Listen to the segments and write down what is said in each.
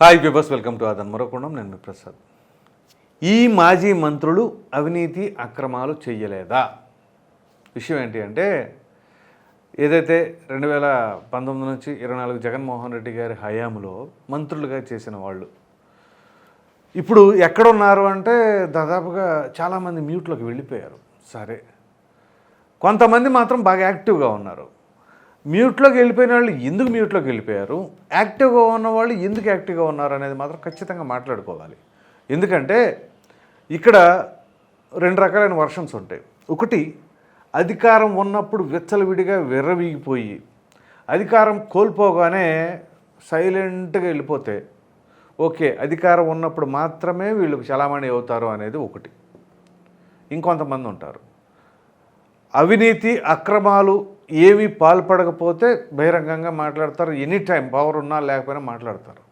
Hi peepers welcome to అదన్ మరొకుండం నేను మీ ప్రసాద్ ఈ మాజీ మంత్రులు అవినీతి అక్రమాలు చెయ్యలేదా? విషయం ఏంటి అంటే ఏదైతే రెండు వేల పంతొమ్మిది నుంచి ఇరవై నాలుగు జగన్మోహన్ రెడ్డి గారి హయాంలో మంత్రులుగా చేసిన వాళ్ళు ఇప్పుడు ఎక్కడున్నారు అంటే దాదాపుగా చాలామంది మ్యూట్లోకి వెళ్ళిపోయారు. సరే. కొంతమంది మాత్రం బాగా యాక్టివ్గా ఉన్నారు. మ్యూట్లోకి వెళ్ళిపోయిన వాళ్ళు ఎందుకు మ్యూట్లోకి వెళ్ళిపోయారు? యాక్టివ్గా ఉన్న వాళ్ళు ఎందుకు యాక్టివ్గా ఉన్నారు అనేది మాత్రం ఖచ్చితంగా మాట్లాడుకోవాలి. ఎందుకంటే ఇక్కడ రెండు రకాలైన వర్షన్స్ ఉంటాయి. ఒకటి అధికారం ఉన్నప్పుడు విచ్చలవిడిగా విర్రవీగిపోయి అధికారం కోల్పోగానే సైలెంట్గా వెళ్ళిపోతే ఓకే అధికారం ఉన్నప్పుడు మాత్రమే వీళ్ళకి చలామణి అవుతారు అనేది ఒకటి. ఇంకొంతమంది ఉంటారు. అవినీతి అక్రమాలు ఏమీ పాల్పడకపోతే బహిరంగంగా మాట్లాడతారు. ఎనీ టైం పవర్ ఉన్నా లేకపోయినా మాట్లాడతారు.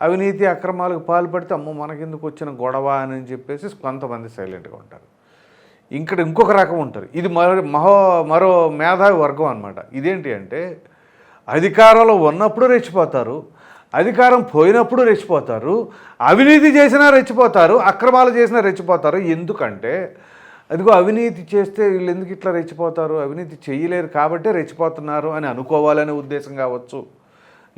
అవినీతి అక్రమాలకు పాల్పడితే అమ్మో మనకెందుకు వచ్చిన గొడవ అని చెప్పేసి కొంతమంది సైలెంట్గా ఉంటారు. ఇక్కడ ఇంకొక రకం ఉంటారు. ఇది మరో మహో మరో మేధావి వర్గం అనమాట ఇదేంటి అంటే అధికారంలో ఉన్నప్పుడు రెచ్చిపోతారు. అధికారం పోయినప్పుడు రెచ్చిపోతారు. అవినీతి చేసినా రెచ్చిపోతారు. అక్రమాలు చేసినా రెచ్చిపోతారు. ఎందుకంటే అదిగో అవినీతి చేస్తే వీళ్ళు ఎందుకు ఇట్లా రెచ్చిపోతారు? అవినీతి చేయలేరు కాబట్టే రెచ్చిపోతున్నారు అని అనుకోవాలనే ఉద్దేశం కావచ్చు.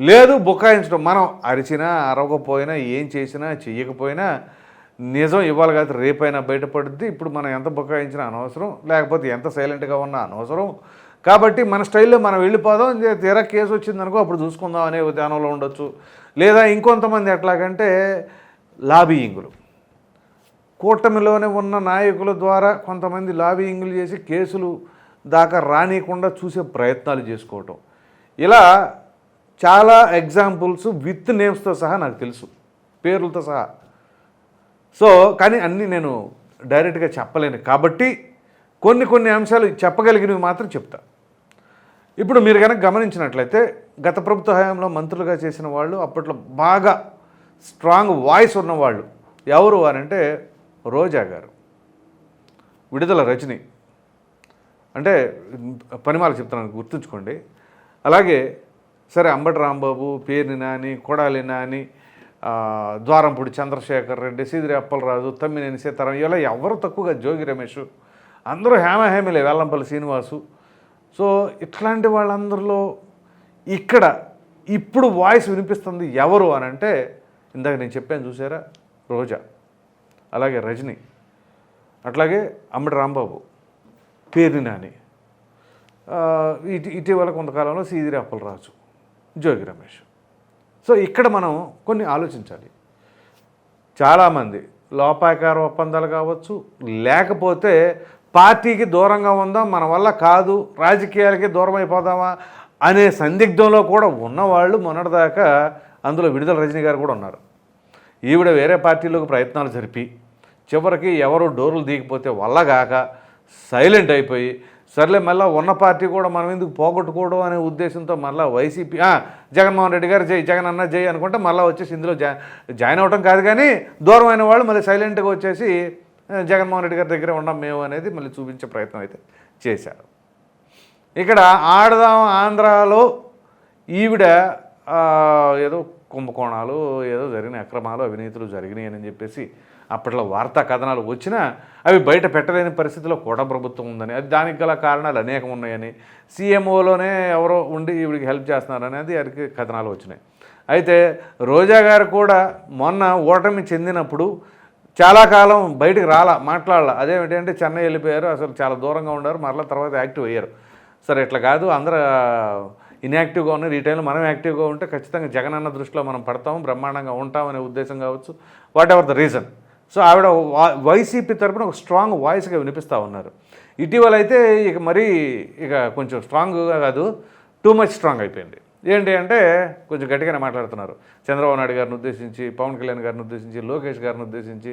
లేదు బుకాయించడం. మనం అరిచినా అరవకపోయినా ఏం చేసినా చెయ్యకపోయినా నిజం ఇవ్వాలి కాదు. రేపైనా బయటపడుద్ది. ఇప్పుడు మనం ఎంత బుకాయించినా అనవసరం. లేకపోతే ఎంత సైలెంట్గా ఉన్నా అనవసరం. కాబట్టి మన స్టైల్లో మనం వెళ్ళిపోదాం. తీరా కేసు వచ్చిందనుకో అప్పుడు చూసుకుందాం అనే విధానంలో ఉండొచ్చు. లేదా ఇంకొంతమంది ఎట్లాగంటే లాబీయింగులు. కూటమిలోనే ఉన్న నాయకుల ద్వారా కొంతమంది లాబియింగ్లు చేసి కేసులు దాకా రానియకుండా చూసే ప్రయత్నాలు చేసుకోవటం. ఇలా చాలా ఎగ్జాంపుల్స్ విత్ నేమ్స్తో సహా నాకు తెలుసు పేర్లతో సహా. సో కానీ అన్నీ నేను డైరెక్ట్గా చెప్పలేను. కాబట్టి కొన్ని కొన్ని అంశాలు చెప్పగలిగినవి మాత్రం చెప్తా. ఇప్పుడు మీరు కనుక గమనించినట్లయితే గత ప్రభుత్వ హయాంలో మంత్రులుగా చేసిన వాళ్ళు అప్పట్లో బాగా స్ట్రాంగ్ వాయిస్ ఉన్నవాళ్ళు ఎవరు అనంటే రోజా గారు. విడుదల రజని. అంటే పనిమాల చెప్తున్నాను గుర్తుంచుకోండి. అలాగే సరే అంబటి రాంబాబు పేర్ని నాని కొడాలి నాని ద్వారంపూడి చంద్రశేఖర్ రెడ్డి సీదిరి అప్పలరాజు తమ్మినేని సీతారాం ఇలా ఎవరు తక్కువగా జోగి రమేష్ అందరూ హేమహేమిలే వెల్లంపల్లి శ్రీనివాసు. సో ఇట్లాంటి వాళ్ళందరిలో ఇక్కడ ఇప్పుడు వాయిస్ వినిపిస్తుంది ఎవరు అని అంటే ఇందాక నేను చెప్పాను చూసారా రోజా. అలాగే రజని అట్లాగే అమ్మడి రాంబాబు పేర్ని నాని. ఇటీ ఇటీవల కొంతకాలంలో సీదిరి అప్పలరాజు జోగి రమేష్. సో ఇక్కడ మనం కొన్ని ఆలోచించాలి. చాలామంది లోపాకార ఒప్పందాలు కావచ్చు లేకపోతే పార్టీకి దూరంగా ఉందాం మన వల్ల కాదు రాజకీయాలకి దూరం అయిపోదామా అనే సందిగ్ధంలో కూడా ఉన్నవాళ్ళు మొన్నటిదాకా అందులో విడుదల రజనీ గారు కూడా ఉన్నారు. ఈవిడ వేరే పార్టీలోకి ప్రయత్నాలు జరిపి చివరికి ఎవరు డోర్లు దిగిపోతే వల్లగాక సైలెంట్ అయిపోయి సర్లే మళ్ళీ ఉన్న పార్టీ కూడా మనం ఎందుకు పోగొట్టుకోవడం అనే ఉద్దేశంతో మళ్ళీ వైసీపీ జగన్మోహన్ రెడ్డి గారు జై జగన్ అన్న జై అనుకుంటే మళ్ళీ వచ్చేసి ఇందులో జాయిన్ అవడం కాదు కానీ దూరం అయిన వాళ్ళు మళ్ళీ సైలెంట్గా వచ్చేసి జగన్మోహన్ రెడ్డి గారి దగ్గర ఉన్నాం మేము అనేది మళ్ళీ చూపించే ప్రయత్నం అయితే చేశారు. ఇక్కడ ఆడదాం ఆంధ్రాలో ఈవిడ ఏదో కుంభకోణాలు ఏదో జరిగిన అక్రమాలు అవినీతులు జరిగినాయి అని చెప్పేసి అప్పట్లో వార్తా కథనాలు వచ్చినా అవి బయట పెట్టలేని పరిస్థితిలో కూడా ప్రభుత్వం ఉందని. అది దానికి గల కారణాలు అనేకం ఉన్నాయని. సీఎంఓలోనే ఎవరో ఉండి ఈవిడికి హెల్ప్ చేస్తున్నారని అది వారికి కథనాలు వచ్చినాయి. అయితే రోజా గారు కూడా మొన్న ఓటమి చెందినప్పుడు చాలా కాలం బయటికి రాలా మాట్లాడాల. అదేమిటంటే చెన్నై వెళ్ళిపోయారు అసలు చాలా దూరంగా ఉన్నారు మరలా తర్వాత యాక్టివ్ అయ్యారు. సరే ఇట్లా కాదు అందరూ ఇన్యాక్టివ్గా ఉన్నారు ఈ టైంలో మనం యాక్టివ్గా ఉంటే ఖచ్చితంగా జగన్ అన్న దృష్టిలో మనం పడతాం బ్రహ్మాండంగా ఉంటామనే ఉద్దేశం కావచ్చు. Whatever the reason? సో ఆవిడ వైసీపీ తరపున ఒక స్ట్రాంగ్ వాయిస్గా వినిపిస్తూ ఉన్నారు. ఇటీవల అయితే ఇక మరీ ఇక కొంచెం స్ట్రాంగ్గా కాదు టూ మచ్ స్ట్రాంగ్ అయిపోయింది. ఏంటి అంటే కొంచెం గట్టిగానే మాట్లాడుతున్నారు. చంద్రబాబు నాయుడు గారిని ఉద్దేశించి పవన్ కళ్యాణ్ గారిని ఉద్దేశించి లోకేష్ గారిని ఉద్దేశించి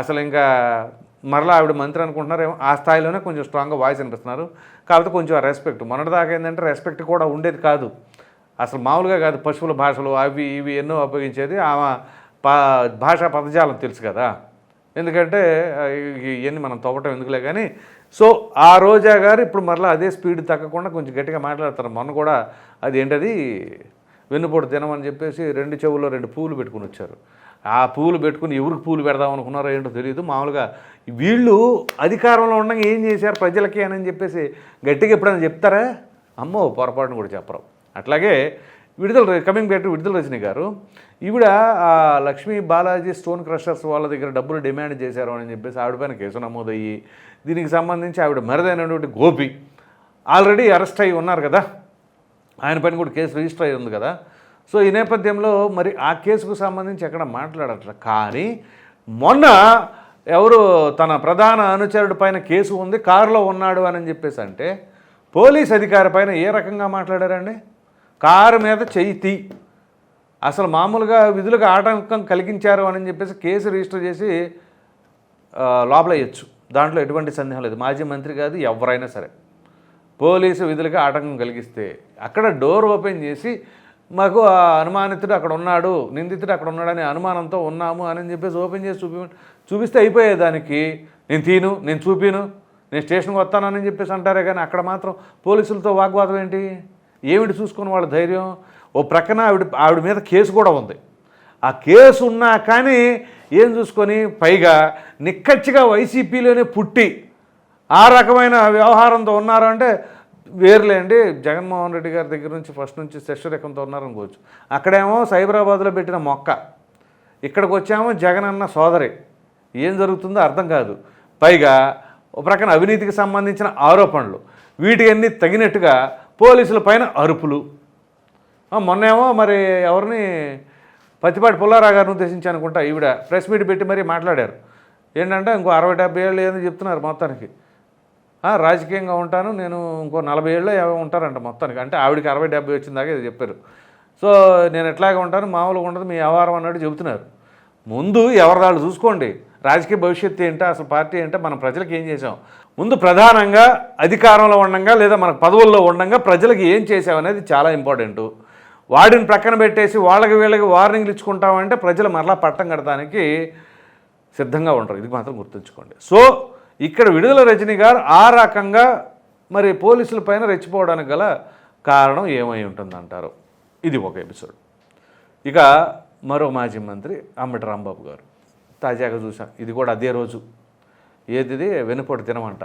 అసలు ఇంకా మరలా ఆవిడ మంత్రి అనుకుంటున్నారేమో ఆ స్థాయిలోనే కొంచెం స్ట్రాంగ్గా వాయిస్ అనిపిస్తున్నారు కాకపోతే కొంచెం ఆ రెస్పెక్ట్ మొన్నటిదాకా ఏంటంటే రెస్పెక్ట్ కూడా ఉండేది కాదు. అసలు మామూలుగా కాదు పశువుల భాషలు అవి ఇవి ఎన్నో ఉపయోగించేది. ఆమె భాషా పదజాలం తెలుసు కదా. ఎందుకంటే ఇవన్నీ మనం తవ్వటం ఎందుకులే కానీ సో ఆ రోజా గారు ఇప్పుడు మరలా అదే స్పీడ్ తగ్గకుండా కొంచెం గట్టిగా మాట్లాడతారు. మొన్న కూడా అది ఏంటది వెన్నుపోటు తినమని చెప్పేసి రెండు చెవుల్లో రెండు పూలు పెట్టుకుని వచ్చారు. ఆ పూలు పెట్టుకుని ఎవరికి పూలు పెడదాం అనుకున్నారో ఏంటో తెలియదు. మామూలుగా వీళ్ళు అధికారంలో ఉండగా ఏం చేశారు ప్రజలకి అని చెప్పేసి గట్టిగా ఎప్పుడైనా చెప్తారా? అమ్మో పొరపాటును కూడా చెప్పరు. అట్లాగే విడుదల కమింగ్ బ్యాక్ టు విడుదల రజని గారు ఈవిడ లక్ష్మీ బాలాజీ స్టోన్ క్రషర్స్ వాళ్ళ దగ్గర డబ్బులు డిమాండ్ చేశారు అని చెప్పేసి ఆవిడపైన కేసు నమోదయ్యి దీనికి సంబంధించి ఆవిడ మరదైనటువంటి గోపి ఆల్రెడీ అరెస్ట్ అయి ఉన్నారు కదా. ఆయన పైన కూడా కేసు రిజిస్టర్ అయి ఉంది కదా. సో ఈ నేపథ్యంలో మరి ఆ కేసుకు సంబంధించి ఎక్కడ మాట్లాడట్ల? కానీ మొన్న ఎవరు తన ప్రధాన అనుచరుడి పైన కేసు ఉంది కారులో ఉన్నాడు అని చెప్పేసి అంటే పోలీస్ అధికారి పైన ఏ రకంగా మాట్లాడారండి? కారు మీద చెయ్యి తీ. అసలు మామూలుగా విధులకు ఆటంకం కలిగించారు అని చెప్పేసి కేసు రిజిస్టర్ చేసి ఆ, లోపల దాంట్లో ఎటువంటి సందేహం లేదు. మాజీ మంత్రి కాదు ఎవరైనా సరే. పోలీసు విధులకు ఆటంకం కలిగిస్తే అక్కడ డోర్ ఓపెన్ చేసి మాకు ఆ అనుమానితుడు అక్కడ ఉన్నాడు నిందితుడు అక్కడ ఉన్నాడని అనుమానంతో ఉన్నాము అని చెప్పేసి ఓపెన్ చేసి చూపి చూపిస్తే అయిపోయేదానికి నేను తీను నేను చూపిను నేను స్టేషన్కి వస్తానని చెప్పేసి అంటారే కానీ అక్కడ మాత్రం పోలీసులతో వాగ్వాదం ఏంటి? ఏమిటి చూసుకుని వాళ్ళ ధైర్యం? ఓ ప్రక్కన ఆవిడ ఆవిడ మీద కేసు కూడా ఉంది. ఆ కేసు ఉన్నా కానీ ఏం చూసుకొని? పైగా నిక్కచ్చిగా వైసీపీలోనే పుట్టి ఆ రకమైన వ్యవహారంతో ఉన్నారు అంటే వేరులేండి జగన్మోహన్ రెడ్డి గారి దగ్గర నుంచి ఫస్ట్ నుంచి శశిరేఖంతో ఉన్నారనుకోవచ్చు అక్కడేమో సైబరాబాద్లో పెట్టిన మొక్క. ఇక్కడికి వచ్చామో జగన్ అన్న సోదరి. ఏం జరుగుతుందో అర్థం కాదు. పైగా ఒక ప్రక్కన అవినీతికి సంబంధించిన ఆరోపణలు. వీటికన్నీ తగినట్టుగా పోలీసుల పైన అరుపులు. మొన్నేమో మరి ఎవరిని పత్తిపాటి పుల్లారా గారిని ఉద్దేశించి అనుకుంటా ఈవిడ. ప్రెస్ మీట్ పెట్టి మరీ మాట్లాడారు. ఏంటంటే ఇంకో అరవై డెబ్బై ఏళ్ళు ఏదని చెప్తున్నారు మొత్తానికి. రాజకీయంగా ఉంటాను నేను ఇంకో నలభై ఏళ్ళు ఏవో ఉంటారంట మొత్తానికి. అంటే ఆవిడకి అరవై డెబ్బై వచ్చిందాకా ఇది చెప్పారు. సో నేను ఎట్లాగే ఉంటాను మామూలుగా ఉండదు మీ వ్యవహారం అన్నట్టు చెబుతున్నారు. ముందు ఎవరిదాళ్ళు చూసుకోండి. రాజకీయ భవిష్యత్తు ఏంటో అసలు పార్టీ ఏంటో మనం ప్రజలకు ఏం చేసాం? ముందు ప్రధానంగా అధికారంలో ఉండంగా లేదా మన పదవుల్లో ఉండంగా ప్రజలకు ఏం చేసామనేది చాలా ఇంపార్టెంట్. వాడిని ప్రక్కన పెట్టేసి వాళ్ళకి వీళ్ళకి వార్నింగ్లు ఇచ్చుకుంటామంటే ప్రజలు మరలా పట్టం కడటానికి సిద్ధంగా ఉంటారు. ఇది మాత్రం గుర్తుంచుకోండి. సో ఇక్కడ విడుదల రజని గారు ఆ రకంగా మరి పోలీసుల పైన రెచ్చిపోవడానికి గల కారణం ఏమై ఉంటుందంటారు? ఇది ఒక ఎపిసోడ్. ఇక మరో మాజీ మంత్రి అంబటి రాంబాబు గారు. తాజాగా చూసాం ఇది కూడా అదే రోజు. ఏది వెనుపొడి తినమంట.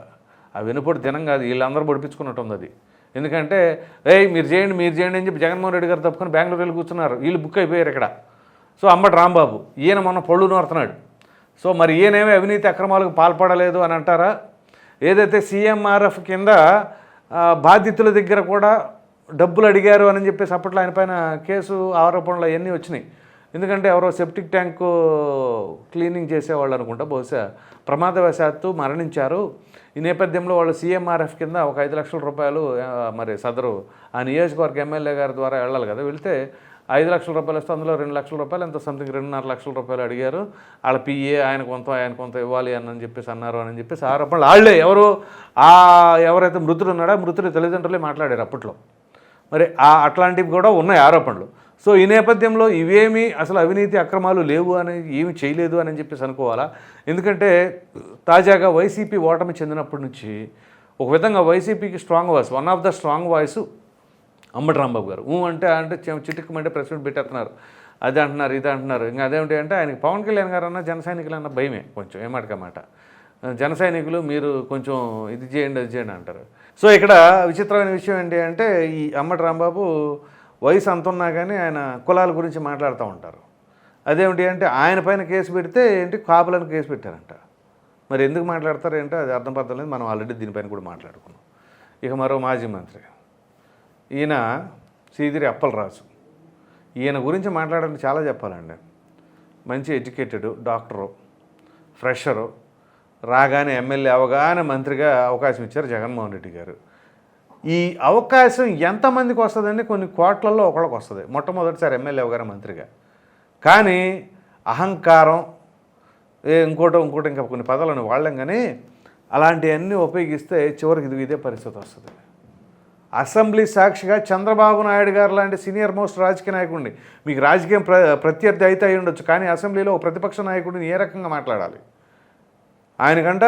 ఆ వెనుపొడి దినం కాదు వీళ్ళందరూ పొడిపించుకున్నట్టు ఉంది అది. ఎందుకంటే ఏయ్ మీరు చేయండి మీరు చేయండి అని చెప్పి జగన్మోహన్ రెడ్డి గారు తప్పుకొని బెంగళూరు వెళ్ళి కూర్చున్నారు. వీళ్ళు బుక్ అయిపోయారు ఇక్కడ. సో అంబటి రాంబాబు ఈయన మొన్న పళ్ళు నోరుతున్నాడు. సో మరి ఈయనేమీ అవినీతి అక్రమాలకు పాల్పడలేదు అని అంటారా? ఏదైతే సీఎంఆర్ఎఫ్ కింద బాధితుల దగ్గర కూడా డబ్బులు అడిగారు అని చెప్పేసి అప్పట్లో ఆయన పైన కేసు ఆరోపణలు అవన్నీ వచ్చినాయి. ఎందుకంటే ఎవరో సెప్టిక్ ట్యాంకు క్లీనింగ్ చేసేవాళ్ళు అనుకుంటా. బహుశా ప్రమాదవశాత్తు మరణించారు. ఈ నేపథ్యంలో వాళ్ళు సీఎంఆర్ఎఫ్ కింద ఒక ఐదు లక్షల రూపాయలు మరి సదరు ఆ నియోజకవర్గ ఎమ్మెల్యే గారి ద్వారా వెళ్ళాలి కదా. వెళ్తే ఐదు లక్షల రూపాయలు వస్తే అందులో రెండు లక్షల రూపాయలు ఎంత సంథింగ్ రెండున్నర లక్షల రూపాయలు అడిగారు. వాళ్ళ పిఏ ఆయన కొంత ఆయన కొంత ఇవ్వాలి అని చెప్పేసి అన్నారు అని చెప్పేసి ఆరోపణలు. వాళ్ళే ఎవరు ఆ ఎవరైతే మృతుడు ఉన్నాడో మృతులు మృతుడి తల్లిదండ్రులే మాట్లాడారు అప్పట్లో. మరి ఆ అట్లాంటివి కూడా ఉన్నాయి ఆరోపణలు. సో ఈ నేపథ్యంలో ఇవేమీ అసలు అవినీతి అక్రమాలు లేవు అని ఏమి చేయలేదు అని చెప్పేసి అనుకోవాలా? ఎందుకంటే తాజాగా వైసీపీ ఓటమి చెందినప్పటి నుంచి ఒక విధంగా వైసీపీకి strong voice one of the strong voice Ambati Rambabu గారు. ఊ అంటే అంటే చిట్టుకుమంటే ప్రెస్ మీట్ పెట్టేస్తున్నారు. అది అంటున్నారు ఇది అంటున్నారు. ఇంకా అదేమిటి అంటే ఆయనకి పవన్ కళ్యాణ్ గారు అన్న జన సైనికులు అన్న భయమే కొంచెం ఏమాటకమాట జన సైనికులు మీరు కొంచెం ఇది చేయండి అది చేయండి అంటారు. సో ఇక్కడ విచిత్రమైన విషయం ఏంటి అంటే ఈ అమ్మటి రాంబాబు వయసు అంత ఉన్నా కానీ ఆయన కులాల గురించి మాట్లాడుతూ ఉంటారు. అదేమిటి అంటే ఆయన పైన కేసు పెడితే ఏంటి కాపులను కేసు పెట్టారంట. మరి ఎందుకు మాట్లాడతారు ఏంటో అది అర్థం పర్థం లేదు. మనం ఆల్రెడీ దీనిపైన కూడా మాట్లాడుకున్నాం. ఇక మరో మాజీ మంత్రి. ఈయన సీదిరి అప్పలరాజు. ఈయన గురించి మాట్లాడాలని చాలా చెప్పాలండి. మంచి ఎడ్యుకేటెడ్ డాక్టరు ఫ్రెషరు రాగానే ఎమ్మెల్యే అవగానే మంత్రిగా అవకాశం ఇచ్చారు జగన్మోహన్ రెడ్డి గారు. ఈ అవకాశం ఎంతమందికి వస్తుందండి? కొన్ని కోట్లలో ఒకళ్ళకి వస్తుంది. మొట్టమొదటిసారి ఎమ్మెల్యే గారు మంత్రిగా. కానీ అహంకారం ఏ ఇంకోటి ఇంకోటి ఇంకా కొన్ని పదాలను వాళ్ళం కానీ అలాంటివన్నీ ఉపయోగిస్తే చివరికి ఇది ఇదే పరిస్థితి వస్తుంది. అసెంబ్లీ సాక్షిగా చంద్రబాబు నాయుడు గారు లాంటి సీనియర్ మోస్ట్ రాజకీయ నాయకుడిని మీకు రాజకీయం ప్ర ప్రత్యర్థి అయితే అయి ఉండొచ్చు. కానీ అసెంబ్లీలో ప్రతిపక్ష నాయకుడిని ఏ రకంగా మాట్లాడాలి? ఆయనకంట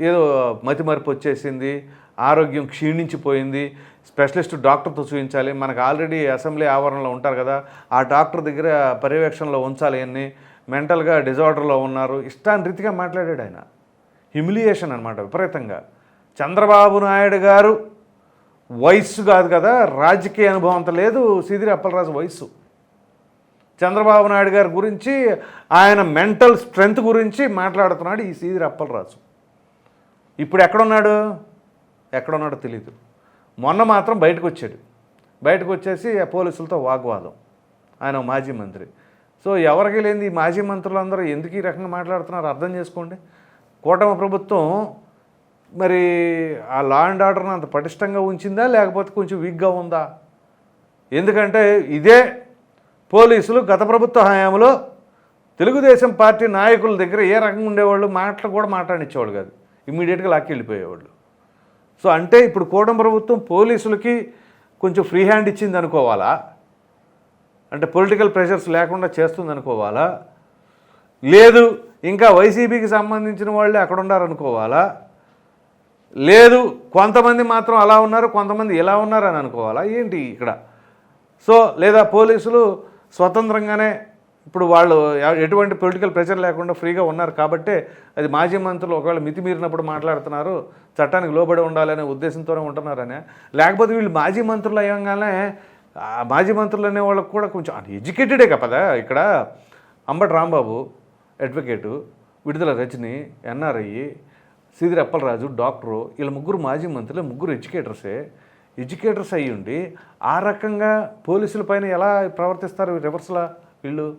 ఏదో మతిమరుపు వచ్చేసింది ఆరోగ్యం క్షీణించిపోయింది స్పెషలిస్ట్ డాక్టర్తో చూపించాలి మనకు ఆల్రెడీ అసెంబ్లీ ఆవరణలో ఉంటారు కదా ఆ డాక్టర్ దగ్గర పర్యవేక్షణలో ఉంచాలి అన్ని మెంటల్గా డిజార్డర్లో ఉన్నారు ఇష్టాన్ని రీతిగా మాట్లాడాడు ఆయన. హ్యూమిలియేషన్ అనమాట విపరీతంగా. చంద్రబాబు నాయుడు గారు వయస్సు కాదు కదా రాజకీయ అనుభవం అంత లేదు సిదిరి అప్పలరాజు వయస్సు. చంద్రబాబు నాయుడు గారి గురించి ఆయన మెంటల్ స్ట్రెంగ్త్ గురించి మాట్లాడుతున్నాడు ఈ సీదిరి అప్పలరాజు ఇప్పుడు ఎక్కడున్నాడు? ఎక్కడున్నాడో తెలియదు మొన్న మాత్రం బయటకు వచ్చాడు బయటకు వచ్చేసి ఆ పోలీసులతో వాగ్వాదం. ఆయన మాజీ మంత్రి. సో ఎవరికి లేని ఈ మాజీ మంత్రులందరూ ఎందుకు ఈ రకంగా మాట్లాడుతున్నారు? అర్థం చేసుకోండి. కూటమి ప్రభుత్వం మరి ఆ లా అండ్ ఆర్డర్ని అంత పటిష్టంగా ఉంచిందా? లేకపోతే కొంచెం వీక్గా ఉందా? ఎందుకంటే ఇదే పోలీసులు గత ప్రభుత్వ హయాంలో తెలుగుదేశం పార్టీ నాయకుల దగ్గర ఏ రకంగా ఉండేవాళ్ళు మాటలు కూడా మాట్లాడించేవాళ్ళు కాదు. ఇమ్మీడియట్గా లాక్కి వెళ్ళిపోయేవాళ్ళు. సో అంటే ఇప్పుడు కూడం ప్రభుత్వం పోలీసులకి కొంచెం ఫ్రీ హ్యాండ్ ఇచ్చింది అనుకోవాలా? అంటే పొలిటికల్ ప్రెషర్స్ లేకుండా చేస్తుంది అనుకోవాలా? లేదు ఇంకా వైసీపీకి సంబంధించిన వాళ్ళే అక్కడ ఉన్నారనుకోవాలా లేదు కొంతమంది మాత్రం అలా ఉన్నారు కొంతమంది ఇలా ఉన్నారని అనుకోవాలా? ఏంటి ఇక్కడ? సో లేదా పోలీసులు స్వతంత్రంగానే ఇప్పుడు వాళ్ళు ఎటువంటి పొలిటికల్ ప్రెషర్ లేకుండా ఫ్రీగా ఉన్నారు కాబట్టే అది మాజీ మంత్రులు ఒకవేళ మితిమీరినప్పుడు మాట్లాడుతున్నారు చట్టానికి లోబడి ఉండాలనే ఉద్దేశంతోనే ఉంటున్నారనే. లేకపోతే వీళ్ళు మాజీ మంత్రులు అయ్యంగానే మాజీ మంత్రులు అనే వాళ్ళకు కూడా కొంచెం ఎడ్యుకేటెడే కదా ఇక్కడ. Ambati Rambabu advocate Vidadala Rajini NRI Seediri Appalaraju doctor వీళ్ళ ముగ్గురు మాజీ మంత్రులు ముగ్గురు ఎడ్యుకేటర్సే ఎడ్యుకేటర్స్ అయ్యి ఉండి ఆ రకంగా పోలీసుల పైన ఎలా ప్రవర్తిస్తారు రివర్స్లా వీళ్ళు?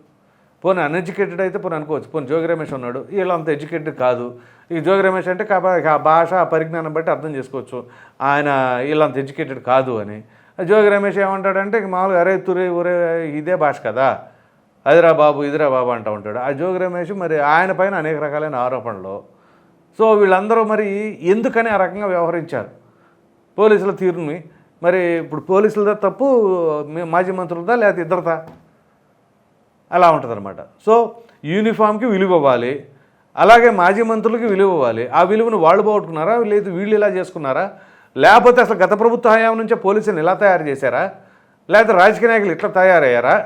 పోనీ అన్ఎడ్యుకేటెడ్ అయితే పోనీ అనుకోవచ్చు. పోనీ జోగి రమేష్ ఉన్నాడు. వీళ్ళు అంత ఎడ్యుకేటెడ్ కాదు. ఈ జోగి రమేష్ అంటే ఆ భాష ఆ పరిజ్ఞానం బట్టి అర్థం చేసుకోవచ్చు. ఆయన వీళ్ళంత ఎడ్యుకేటెడ్ కాదు అని. ఆ జోగి రమేష్ ఏమంటాడంటే ఇక మామూలుగా అరే తురే ఊరే ఇదే భాష కదా. అదిరా బాబు ఇదిరా బాబు అంటూ ఉంటాడు. ఆ జోగి రమేష్ మరి ఆయన పైన అనేక రకాలైన ఆరోపణలు. సో వీళ్ళందరూ మరి ఎందుకని ఆ రకంగా వ్యవహరించారు? పోలీసుల తీరుని. మరి ఇప్పుడు పోలీసులదా తప్పు మాజీ మంత్రులదా లేకపోతే ఇద్దరిదా? అలా ఉంటుందన్నమాట. సో యూనిఫామ్కి విలువ ఇవ్వాలి. అలాగే మాజీ మంత్రులకి విలువ ఇవ్వాలి. ఆ విలువను వాళ్ళు పోగొట్టుకున్నారా లేదు వీళ్ళు ఇలా చేసుకున్నారా? లేకపోతే అసలు గత ప్రభుత్వ హయాం నుంచే పోలీసులను ఇలా తయారు చేశారా? లేకపోతే రాజకీయ నాయకులు ఇట్లా తయారయ్యారా?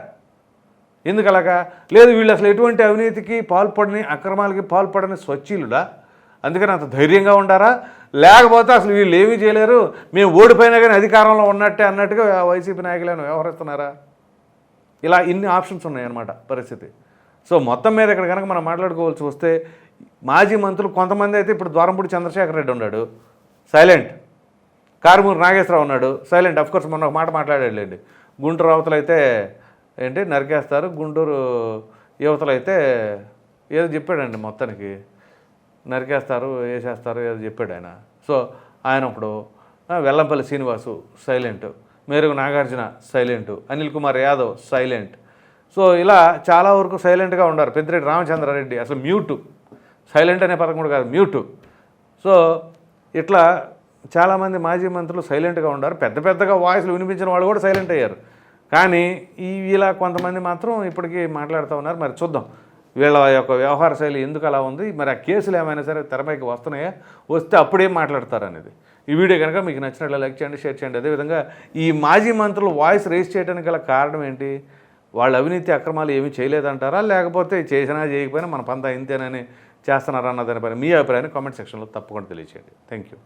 ఎందుకు అలాగా లేదు వీళ్ళు అసలు ఎటువంటి అవినీతికి పాల్పడని అక్రమాలకి పాల్పడని స్వచ్ఛీలుడా? అందుకని అంత ధైర్యంగా ఉండారా? లేకపోతే అసలు వీళ్ళు ఏమీ చేయలేరు. మేము ఓడిపోయినా కానీ అధికారంలో ఉన్నట్టే అన్నట్టుగా వైసీపీ నాయకులను వ్యవహరిస్తున్నారా? ఇలా ఇన్ని ఆప్షన్స్ ఉన్నాయన్నమాట పరిస్థితి. సో మొత్తం మీద ఇక్కడ కనుక మనం మాట్లాడుకోవాల్సి వస్తే మాజీ మంత్రులు కొంతమంది అయితే ఇప్పుడు ద్వారంపూడి చంద్రశేఖర్ రెడ్డి ఉన్నాడు. సైలెంట్. కారుమూరు నాగేశ్వరరావు ఉన్నాడు. సైలెంట్. అఫ్కోర్స్ మొన్న ఒక మాట మాట్లాడాడులేండి. గుంటూరు అవతలైతే అయితే ఏంటి నరికేస్తారు. గుంటూరు యువతలు అయితే ఏదో చెప్పాడండి మొత్తానికి. నరికేస్తారు వేసేస్తారు ఏదో చెప్పాడు ఆయన. సో ఆయన ఇప్పుడు Vellampalli Srinivas silent Merugu Nagarjuna silent Anil Kumar Yadav silent. So ఇలా చాలా వరకు సైలెంట్గా ఉన్నారు. పెద్దిరెడ్డి రామచంద్రారెడ్డి అసలు మ్యూటు. సైలెంట్ అనే పదం కూడా కాదు మ్యూటు. సో ఇట్లా చాలామంది మాజీ మంత్రులు సైలెంట్గా ఉన్నారు. పెద్ద పెద్దగా వాయిస్లు వినిపించిన వాళ్ళు కూడా సైలెంట్ అయ్యారు. కానీ ఈ ఇలా కొంతమంది మాత్రం ఇప్పటికీ మాట్లాడుతూ ఉన్నారు. మరి చూద్దాం. వీళ్ళ యొక్క వ్యవహార శైలి ఎందుకు అలా ఉంది? మరి ఆ కేసులు ఏమైనా సరే తెరపైకి వస్తున్నాయా? వస్తే అప్పుడేం మాట్లాడతారు అనేది ఈ వీడియో కనుక మీకు నచ్చినట్లు లైక్ చేయండి షేర్ చేయండి. అదేవిధంగా ఈ మాజీ మంత్రులు వాయిస్ రేస్ చేయడానికి గల కారణం ఏంటి? వాళ్ళ అవినీతి అక్రమాలు ఏమీ చేయలేదంటారా? లేకపోతే చేసినా చేయకపోయినా మన పంత ఇంతేనని చేస్తున్నారా అన్న దానిపైన మీ అభిప్రాయాన్ని కామెంట్ సెక్షన్లో తప్పకుండా తెలియచేయండి. Thank you